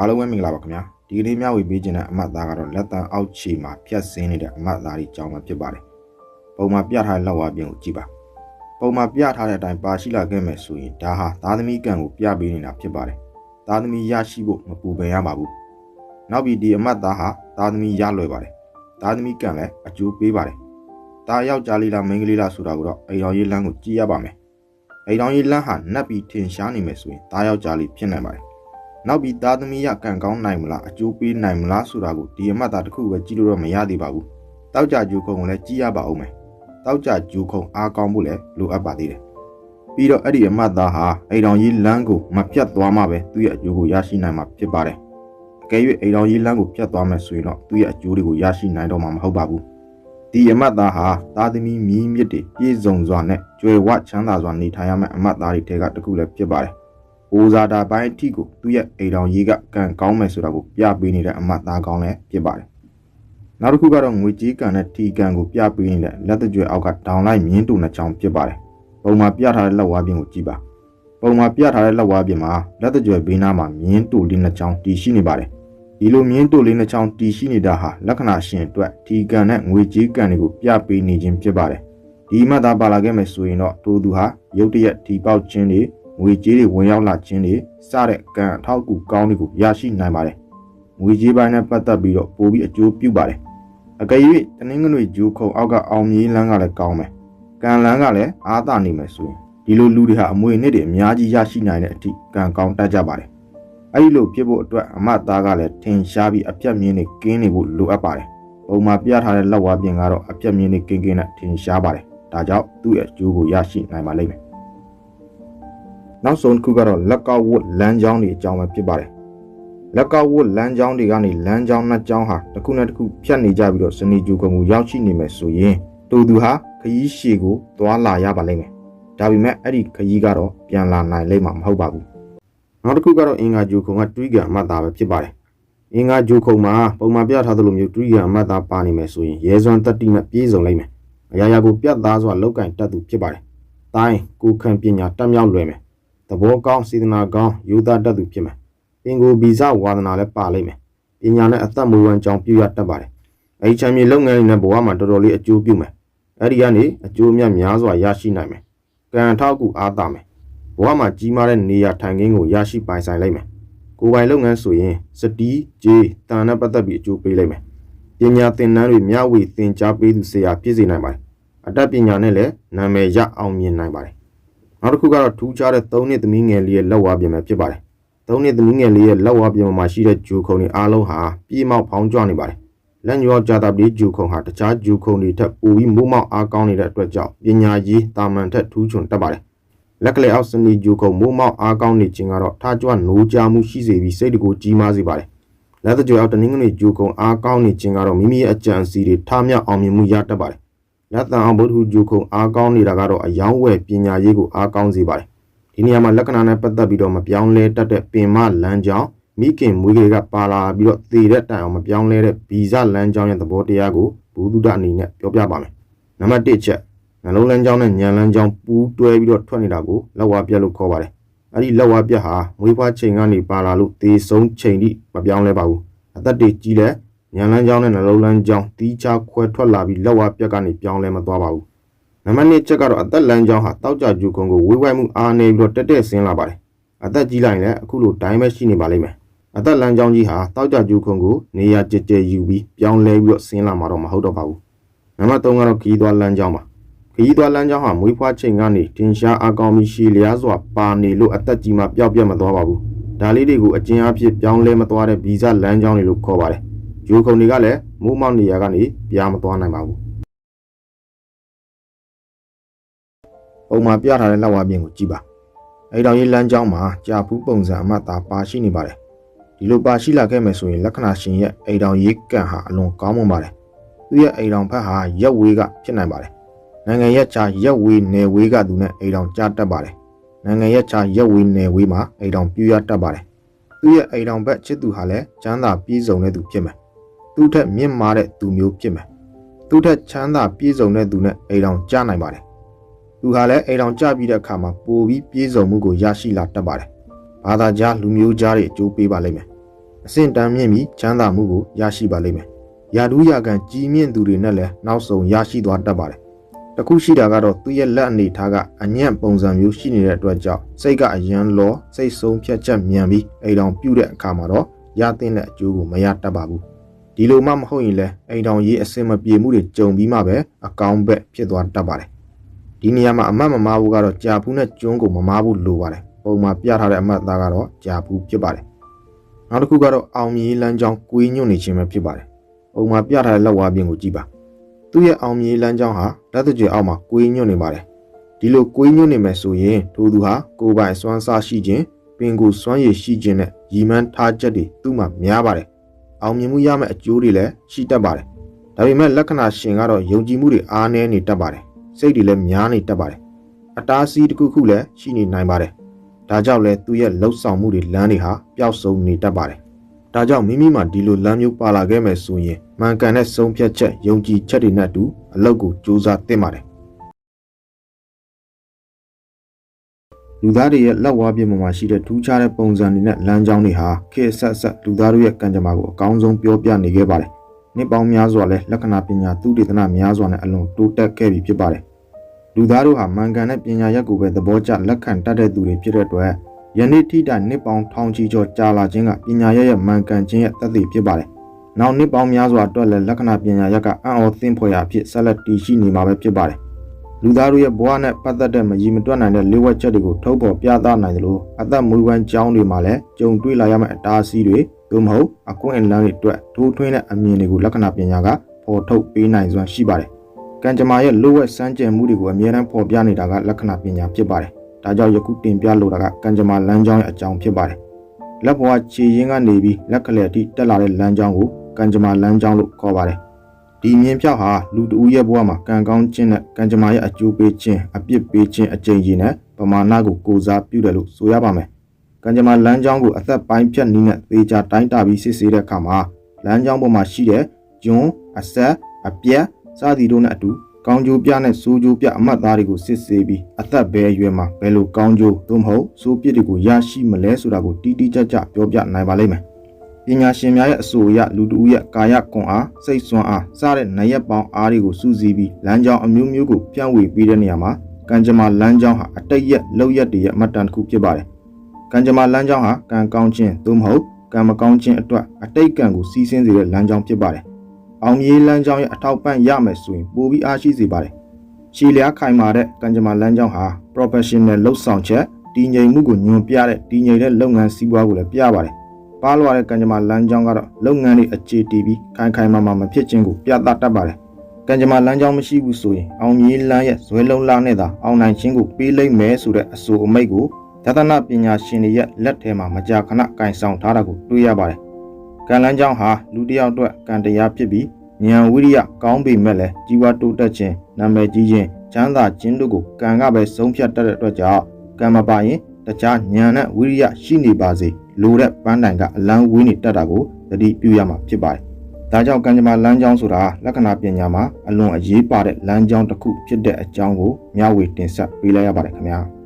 အားလုံးပဲမင်္ဂလာပါခင်ဗျာဒီကနေ့မျှဝေပေးခြင်းတဲ့အမှတ်သားကတော့လက်တန်အောက်ခြေမှာဖြတ်စင်းနေတဲ့အမှတ်သားတွေကြောင်းမှာဖြစ်ပါတယ်ပုံမှာပြထားတဲ့လောက်ဝါပြင်ကိုကြည့်ပါပုံမှာပြထားတဲ့အတိုင်းပါရှိလာခဲ့မယ်ဆိုရင်ဒါဟာသားသမီးကံကိုပြပေးနေတာဖြစ်ပါတယ်သားသမီးရရှိဖို့မပူပန်ရပါဘူးနောက်ပြီးဒီအမှတ်သားဟာသားသမီးရလွယ်ပါတယ်သားသမီးကံလည်းအကျိုးပေးပါတယ်ဒါယောက်ျားလေးလားမိန်းကလေးလားဆိုတာကိုတော့အိမ်တော်ရေးလမ်းကိုကြည့်ရပါမယ်အိမ်တော်ရေးလမ်းဟာနတ်ပြီးထင်ရှားနေမယ်ဆိုရင်ဒါယောက်ျားလေးဖြစ်နိုင်ပါတယ် နောက်ပြီးသားသမီးရကံကောင်းနိုင်မလားအကျိုးပေးနိုင်မလားဆိုတာကိုဒီအမှတ်သားတစ်ခုပဲကြည့်လို့တော့မရသေးပါဘူး။တောက်ကြဂျူခုံကိုလည်းကြည့်ရပါဦးမယ်။တောက်ကြဂျူခုံအားကောင်းဖို့လည်းလိုအပ်ပါသေးတယ်။ပြီးတော့အဲ့ဒီအမှတ်သားဟာအိမ်တော်ကြီးလမ်းကိုမပြတ်သွားမှပဲသူ့ရဲ့အကျိုးကိုရရှိနိုင်မှာဖြစ်ပါတယ်။အကယ်၍အိမ်တော်ကြီးလမ်းကိုပြတ်သွားမယ်ဆိုရင်တော့သူ့ရဲ့အကျိုးတွေကိုရရှိနိုင်တော့မှာမဟုတ်ပါဘူး။ဒီအမတ်သားဟာသားသမီးမြင်းမြစ်တွေပြည့်စုံစွာနဲ့ကြွယ်ဝချမ်းသာစွာနေထိုင်ရမယ့်အမတ်သားတွေထဲကတစ်ခုလည်းဖြစ်ပါတယ်။ အိုဇာတာပိုင်းအထိကိုသူ့ရဲ့အိမ်တော်ရေးကကံကောင်းမယ်ဆိုတာကိုပြပေးနေတဲ့အမတ်သားကောင်းလည်းဖြစ်ပါတယ်။နောက်တစ်ခုကတော့ငွေကြေးကံနဲ့ထီကံကိုပြပေးနေတဲ့လက်တကြွယ်အောက်ကဒေါင်လိုက်မြင်းတူနှစ်ချောင်းဖြစ်ပါတယ်။ပုံမှာပြထားတဲ့လက်ဝါးပြင်ကိုကြည့်ပါ။ပုံမှာပြထားတဲ့လက်ဝါးပြင်မှာလက်တကြွယ်ဘေးနားမှာမြင်းတူလေးနှစ်ချောင်းတည်ရှိနေပါတယ်။ဒီလိုမြင်းတူလေးနှစ်ချောင်းတည်ရှိနေတာဟာလက္ခဏာရှင်အတွက်ထီကံနဲ့ငွေကြေးကံတွေကိုပြပေးနေခြင်းဖြစ်ပါတယ်။ဒီမှတ်သားပါလာခဲ့မယ်ဆိုရင်တော့တူသူဟာရုတ်တရက်ထီပေါက်ခြင်းတွေ ငွေကြေးတွေဝင်ရောက်လာခြင်းတွေစတဲ့ကံအထောက်အကူကောင်းတွေကိုရရှိနိုင်ပါတယ်။ငွေကြေးပိုင်းနဲ့ပတ်သက်ပြီးတော့ပိုပြီးအကျိုးပြုပါတယ်။အကယ်၍တနင်္ဂနွေဂျိုးခုံအောက်ကအောင်မြေးလန်းကလည်းကောင်းမယ်။ကံလန်းကလည်းအားသာနေမယ်ဆိုရင်ဒီလိုလူတွေဟာအမွေနှစ်တွေအများကြီးရရှိနိုင်တဲ့အထိကံကောင်းတတ်ကြပါတယ်။အဲဒီလိုဖြစ်ဖို့အတွက်အမတ်သားကလည်းထင်ရှားပြီးအပြတ်မြင့်တွေကင်းနေဖို့လိုအပ်ပါတယ်။ပုံမှာပြထားတဲ့လက်ဝါးပြင်ကတော့အပြတ်မြင့်တွေကင်းကင်းနဲ့ထင်ရှားပါတယ်။ဒါကြောင့်သူ့ရဲ့အကျိုးကိုရရှိနိုင်ပါလိမ့်မယ်။ နောက်ဆုံးတစ်ခုကတော့လက်ကောက်ဝတ်လမ်းကြောင်းတွေအကြောင်းပဲဖြစ်ပါတယ်လက်ကောက်ဝတ်လမ်းကြောင်းတွေကနေလမ်းကြောင်းနှစ်ကြောင်းဟာတစ်ခုနဲ့တစ်ခုဖြတ်နေကြပြီးတော့စနေကျူကုံကိုရောက်ရှိနေမယ်ဆိုရင်တူသူဟာခရီးရှည်ကိုသွားလာရပါလိမ့်မယ်ဒါပေမဲ့အဲ့ဒီခရီးကတော့ပြန်လာနိုင်လိမ့်မှာမဟုတ်ပါဘူးနောက်တစ်ခုကတော့အင်္ဂါဂျူခုံကတွေးကန်အမှတ်သားပဲဖြစ်ပါတယ်အင်္ဂါဂျူခုံမှာပုံမှန်ပြထားသလိုမျိုးတွေးကန်အမှတ်သားပါနေမယ်ဆိုရင်ရဲစွမ်းတက်တိနဲ့ပြေစုံလိမ့်မယ်အရာရာကိုပြတ်သားစွာလောက်ကင်တတ်သူဖြစ်ပါတယ်တိုင်းကိုခံပညာတက်မြောက်လွယ်မယ် သဘောကောင်းစေတနာကောင်းယူသားတတ်သူဖြစ်မယ်။ပင်ကိုဗီဇဝါဒနာလည်းပါလိမ့်မယ်။ပညာနဲ့အသက်မွေးဝမ်းကြောင်းပြုရတတ်ပါတယ်။အဲဒီချမ်းမြေလုပ်ငန်းတွေနဲ့ဘဝမှာတော်တော်လေးအကျိုးပြုမယ်။အဲဒီကနေအကျိုးမြတ်များစွာရရှိနိုင်မယ်။ကံထောက်ကူအားသာမယ်။ဘဝမှာကြီးမားတဲ့နေရာထိုင်ခင်းကိုရရှိပိုင်ဆိုင်လိမ့်မယ်။ကိုယ်ပိုင်လုပ်ငန်းဆိုရင်စတီးဂျေးတန်နဲ့ပတ်သက်ပြီးအကျိုးပေးလိမ့်မယ်။ပညာသင်တန်းတွေမျှဝေသင်ကြားပေးသူဆရာဖြစ်စေနိုင်ပါတယ်။အတတ်ပညာနဲ့လည်းနာမည်ရအောင်မြင်နိုင်ပါတယ် နောက်တစ်ခုကတော့ထူးခြားတဲ့၃နှစ်သမီးငယ်လေးရဲ့လက်ဝါးပြင်ပဲဖြစ်ပါတယ်။၃နှစ်သမီးငယ်လေးရဲ့လက်ဝါးပြင်မှာရှိတဲ့ဂျူခုံတွေအားလုံးဟာပြေမောက်ဖောင်းကြွနေပါတယ်။လက်ညောကြာတာပလေးဂျူခုံဟာတခြားဂျူခုံတွေထက်ပိုပြီးမိုးမောက်အားကောင်းနေတဲ့အတွက်ကြောင့်ပညာရေးတာမန်ထက်ထူးချွန်တတ်ပါတယ်။လက်ကလေးအောက်စနီဂျူခုံမိုးမောက်အားကောင်းနေခြင်းကတော့ထားကြွနိုးကြမှုရှိစေပြီးစိတ်တကူကြီးမားစေပါတယ်။လက်တကြွအောက်တနင်္ဂနွေဂျူခုံအားကောင်းနေခြင်းကတော့မိမိရဲ့အကြံအစီတွေထားမြောက်အောင်မြင်မှုရတတ်ပါတယ်။ လက်တန်အောင်ဗုဒ္ဓဟူဂျူခုံအားကောင်းနေတာကတော့အယောင်းဝယ်ပညာရေးကိုအားကောင်းစေပါတယ်ဒီနေရာမှာလက္ခဏာနဲ့ပတ်သက်ပြီးတော့မပြောင်းလဲတတ်တဲ့ပင်မလမ်းကြောင်းမိခင်မွေးကလေးကပါလာပြီးတော့သေတဲ့တိုင်အောင်မပြောင်းလဲတဲ့ဗီဇလမ်းကြောင်းရဲ့သဘောတရားကိုဘူဒုဒအနေနဲ့ပြောပြပါမယ်နံပါတ်1ချက်နှလုံးလမ်းကြောင်းနဲ့ဉာဏ်လမ်းကြောင်းပူးတွဲပြီးတော့ထွက်နေတာကိုလက်ဝါပြက်လို့ခေါ်ပါတယ်အဲ့ဒီလက်ဝါပြက်ဟာမွေးဖွားချိန်ကနေပါလာလို့သေဆုံးချိန်ထိမပြောင်းလဲပါဘူးအသက်တွေကြီးလဲ ဉာဏ်လမ်းကြောင်းနဲ့နှလုံးလမ်းကြောင်းတီးခြားခွဲထွက်လာပြီးလက်ဝါပြက်ကနေပြောင်းလဲမသွားပါဘူးနံပါတ်2ချက်ကတော့အသက်လမ်းကြောင်းဟာတောက်ကြဂျူကုံကိုဝေးဝိုက်မှုအားနေပြီးတော့တက်တက်ဆင်းလာပါတယ်။အသက်ကြီးလိုက်ရင်လည်းအခုလိုတိုင်းပဲရှိနေပါလိမ့်မယ်။အသက်လမ်းကြောင်းကြီးဟာတောက်ကြဂျူကုံကိုနေရာကျကျယူပြီးပြောင်းလဲပြီးတော့ဆင်းလာမှာတော့မဟုတ်တော့ပါဘူး။နံပါတ်3ကတော့ခီးသွွားလမ်းကြောင်းပါ။ခီးသွွားလမ်းကြောင်းဟာမွေးဖွားချိန်ကနေတင်ရှားအကောင်ပြီးရှည်လျားစွာပါနေလို့အသက်ကြီးမှပျောက်ပြတ်မသွားပါဘူး။ဒါလေးတွေကိုအကျဉ်းအဖြစ်ပြောင်းလဲမသွားတဲ့ဗီဇလမ်းကြောင်းတွေလို့ခေါ်ပါတယ်။ ဂျူကုံတွေကလည်းမိုးမောက်နေရာကနေပြားမသွားနိုင်ပါဘူး။ပုံမှာပြထားတဲ့လက်ဝါးပြင်ကိုကြည့်ပါအဲ့တောင်ရေးလမ်းကြောင်းမှာကြာဖူးပုံစံအမှတ်သားပါရှိနေပါတယ်ဒီလိုပါရှိလာခဲ့မယ်ဆိုရင်လက္ခဏာရှင်ရဲ့အိမ်တောင်ရေးကံဟာအလွန်ကောင်းမွန်ပါတယ်သူရဲ့အိမ်တောင်ဖက်ဟာရက်ဝေးကဖြစ်နိုင်ပါတယ်နိုင်ငံရဲ့ချာရက်ဝေးနယ်ဝေးကသူနဲ့အိမ်တောင်ကြားတတ်ပါတယ်နိုင်ငံရဲ့ချာရက်ဝေးနယ်ဝေးမှာအိမ်တောင်ပြူရတတ်ပါတယ်သူရဲ့အိမ်တောင်ဘက်ချစ်သူဟာလည်းချမ်းသာပြည့်စုံတဲ့သူဖြစ်မယ် သူ့ထက်မြင့်မားတဲ့သူမျိုးဖြစ်မယ်သူ့ထက်ချမ်းသာပြည့်စုံတဲ့သူနဲ့အိမ်တောင်ကြားနိုင်ပါတယ်သူဟာလည်းအိမ်တော်ကြပြီးတဲ့အခါမှာပိုပြီးပြေးစုံမှုကိုရရှိလာတတ်ပါတယ်။ဘာသာကြားလူမျိုးကြားတွေအကျိုးပေးပါလိမ့်မယ်။အဆင့်တန်းမြင့်ပြီးချမ်းသာမှုကိုရရှိပါလိမ့်မယ်။ယာဒူးယာကန်ကြီးမြင့်သူတွေနဲ့လည်းနောက်ဆုံးရရှိသွားတတ်ပါတယ်။တစ်ခုရှိတာကတော့သူ့ရဲ့လက်အနေထားကအညံ့ပုံစံမျိုးရှိနေတဲ့အတွက်ကြောင့်စိတ်ကအယံလောစိတ်ဆုံးဖြတ်ချက်မြန်ပြီးအိမ်တော်ပြုတ်တဲ့အခါမှာတော့ရတဲ့တဲ့အကျိုးကိုမရတတ်ပါဘူး။ ဒီလိုမှမဟုတ်ရင်လည်းအိမ်တော်ရေးအစင်မပြေမှုတွေကြုံပြီးမှပဲအကောင်းဘက်ဖြစ်သွားတတ်ပါတယ်။ဒီနေရာမှာအမတ်မမားဘူးကတော့ကြာဖူးနဲ့ကျွန်းကိုမမားဘူးလိုပါတယ်။ပုံမှာပြထားတဲ့အမတ်သားကတော့ကြာဖူးဖြစ်ပါတယ်။နောက်တစ်ခုကတော့အောင်မြေလမ်းကြောင်းကွေးညွန့်နေခြင်းပဲဖြစ်ပါတယ်။ပုံမှာပြထားတဲ့လက်ဝါးပြင်ကိုကြည့်ပါ။သူ့ရဲ့အောင်မြေလမ်းကြောင်းဟာလက်သွေအောက်မှာကွေးညွန့်နေပါတယ်။ဒီလိုကွေးညွန့်နေမယ်ဆိုရင်ထိုသူဟာကိုယ်ပိုင်စွမ်းစားရှိခြင်းပင်ကိုယ်စွမ်းရည်ရှိခြင်းနဲ့ရည်မှန်းထားချက်တွေသူ့မှာများပါတယ်။ အောင်မြင်မှုရမယ့်အကျိုးတွေလည်းရှိတတ်ပါတယ်။ဒါပေမဲ့လက္ခဏာရှင်ကတော့ယုံကြည်မှုတွေအားနည်းနေတတ်ပါတယ်။စိတ်တွေလည်းများနေတတ်ပါတယ်။အတားအဆီးတစ်ခုခုလည်းရှိနေနိုင်ပါတယ်။ဒါကြောင့်လဲသူ့ရဲ့လှုပ်ဆောင်မှုတွေလမ်းတွေဟာပျောက်ဆုံးနေတတ်ပါတယ်။ဒါကြောင့်မိမိမှာဒီလိုလမ်းမျိုးပါလာခဲ့မယ်ဆိုရင်မှန်ကန်တဲ့ဆုံးဖြတ်ချက်ယုံကြည်ချက်တွေနဲ့အတူအလုပ်ကိုစူးစမ်းသင့်ပါတယ်။ လူသားတွေရဲ့လက်ဝါးပြင်ပေါ်မှာရှိတဲ့ထူးခြားတဲ့ပုံစံတွေနဲ့လမ်းကြောင်းတွေဟာခေတ်ဆက်ဆက်လူသားတို့ရဲ့ကံကြမ္မာကိုအကောင်းဆုံးပြောပြနေခဲ့ပါတယ်။နှစ်ပေါင်းများစွာလဲလက္ခဏာပညာသုတေသနများစွာနဲ့အလွန်တိုးတက်ခဲ့ပြီဖြစ်ပါတယ်။လူသားတို့ဟာမှန်ကန်တဲ့ပညာရက်ကိုပဲသဘောကျလက်ခံတတ်တဲ့သူတွေဖြစ်တဲ့အတွက်ယနေ့ထိတိုင်နှစ်ပေါင်းထောင်ချီကျော်ကြာလာခြင်းကပညာရက်ရဲ့မှန်ကန်ခြင်းရဲ့သက်သေဖြစ်ပါတယ်။နောက်နှစ်ပေါင်းများစွာအတွက်လည်းလက္ခဏာပညာရက်ကအံ့ဩသင့်ဖွယ်ရာဖြစ်ဆက်လက်တည်ရှိနေမှာပဲဖြစ်ပါတယ်။ လူသားတို့ရဲ့ဘဝနဲ့ပတ်သက်တဲ့မကြီးမတွက်နိုင်တဲ့လေးဝက်ချက်တွေကိုထုတ်ဖော်ပြသနိုင်တယ်လို့အသက်မွေးဝမ်းကြောင်းတွေမှာလည်းကြုံတွေ့လာရမယ့်အတားအဆီးတွေသို့မဟုတ်အကွင့်အလန်းတွေအတွက်ထိုးထွင်းတဲ့အမြင်တွေကိုလက္ခဏာပညာကဖော်ထုတ်ပေးနိုင်စွမ်းရှိပါတယ်။ကံကြမ္မာရဲ့လိုဝက်စမ်းကြံမှုတွေကိုအမြဲတမ်းဖော်ပြနေတာကလက္ခဏာပညာဖြစ်ပါတယ်။ဒါကြောင့်ယခုတင်ပြလိုတာကကံကြမ္မာလမ်းကြောင်းရဲ့အကြောင်းဖြစ်ပါတယ်။လက်ဘဝခြေရင်းကနေပြီးလက်ကလေးအထိတက်လာတဲ့လမ်းကြောင်းကိုကံကြမ္မာလမ်းကြောင်းလို့ခေါ်ပါတယ်။ ဒီမြင်ဖြောက်ဟာလူတဦးရဲ့ဘဝမှာကံကောင်းခြင်းနဲ့ကံကြမ္မာရဲ့အကျိုးပေးခြင်းအပြစ်ပေးခြင်းအကျင့်ကြီးနဲ့ပမာဏကိုကိုစားပြုတယ်လို့ဆိုရပါမယ်။ကံကြမ္မာလမ်းကြောင်းကိုအသက်ပိုင်းဖြတ်နည်းနဲ့သေချာတိုင်းတာပြီးစစ်ဆေးတဲ့အခါမှာလမ်းကြောင်းပေါ်မှာရှိတဲ့ကျွန်းအဆက်အပြက်စသည်တို့နဲ့အတူကောင်းကျိုးပြနဲ့ဆိုးကျိုးပြအမှတ်သားတွေကိုစစ်ဆေးပြီးအသက်ဘဲအရွယ်မှာဘယ်လိုကောင်းကျိုးသို့မဟုတ်ဆိုးပြစ်တွေကိုရရှိမလဲဆိုတာကိုတိတိကျကျပြောပြနိုင်ပါလိမ့်မယ်။ ပညာရှင်များရဲ့အဆိုအရလူတဦးရဲ့ကာယခွန်အားစိတ်ဆွမ်းအားစတဲ့နရက်ပေါင်းအားတွေကိုစုစည်းပြီးလမ်းကြောင်းအမျိုးမျိုးကိုပြန့်ဝေပေးတဲ့နေရာမှာကံကြမ္မာလမ်းကြောင်းဟာအတိတ်ရဲ့လောက်ရက်တည်းရဲ့အမှတ်တမ်းတစ်ခုဖြစ်ပါတယ်။ကံကြမ္မာလမ်းကြောင်းဟာကံကောင်းခြင်းသို့မဟုတ်ကံမကောင်းခြင်းအတွက်အတိတ်ကံကိုစီးဆင်းစေတဲ့လမ်းကြောင်းဖြစ်ပါတယ်။အောင်မြေးလမ်းကြောင်းရဲ့အထောက်ပံ့ရမယ်ဆိုရင်ပိုပြီးအားရှိစေပါတယ်။ခြေလျားခိုင်မာတဲ့ကံကြမ္မာလမ်းကြောင်းဟာ professional လှုပ်ဆောင်ချက်တည်ငြိမ်မှုကိုညွှန်ပြတဲ့တည်ငြိမ်တဲ့လုပ်ငန်းစီးပွားကိုလည်းပြပါတယ်။ ပါလွားတဲ့ကံကြမ္မာလမ်းကြောင်းကတော့လုပ်ငန်းတွေအခြေတည်ပြီးခိုင်ခိုင်မာမာမဖြစ်ခြင်းကိုပြသတတ်ပါတယ်။ကံကြမ္မာလမ်းကြောင်းမရှိဘူးဆိုရင်အောင်မြေးလမ်းရဲ့ဇွဲလုံးလားနဲ့သာအောင်နိုင်ခြင်းကိုပေးလိုက်မယ်ဆိုတဲ့အဆိုအမိတ်ကိုသာသနာပညာရှင်တွေရဲ့လက်ထဲမှာမကြာခဏကင်ဆောင်ထားတာကိုတွေ့ရပါတယ်။ကံလန်းကြောင်းဟာလူတစ်ယောက်အတွက်ကံတရားဖြစ်ပြီးဉာဏ်ဝိရိယကောင်းပေမဲ့လည်းကြီးပွားတိုးတက်ခြင်းနာမည်ကြီးခြင်းချမ်းသာခြင်းတို့ကိုကံကပဲဆုံးဖြတ်တတ်တဲ့အတွက်ကြောင့်ကံမပါရင်တခြားဉာဏ်နဲ့ဝိရိယရှိနေပါစေ လိုတဲ့ပန်းတိုင်ကအလန်းဝေးနေတတ်တာကိုသတိပြုရမှာဖြစ်ပါတယ်။ဒါကြောင့်ကံကြမ္မာလမ်းကြောင်းဆိုတာလက္ခဏာပညာမှာအလွန်အရေးပါတဲ့လမ်းကြောင်းတစ်ခုဖြစ်တဲ့အကြောင်းကိုမျှဝေတင်ဆက်ပေးလိုက်ရပါတယ်ခင်ဗျာ။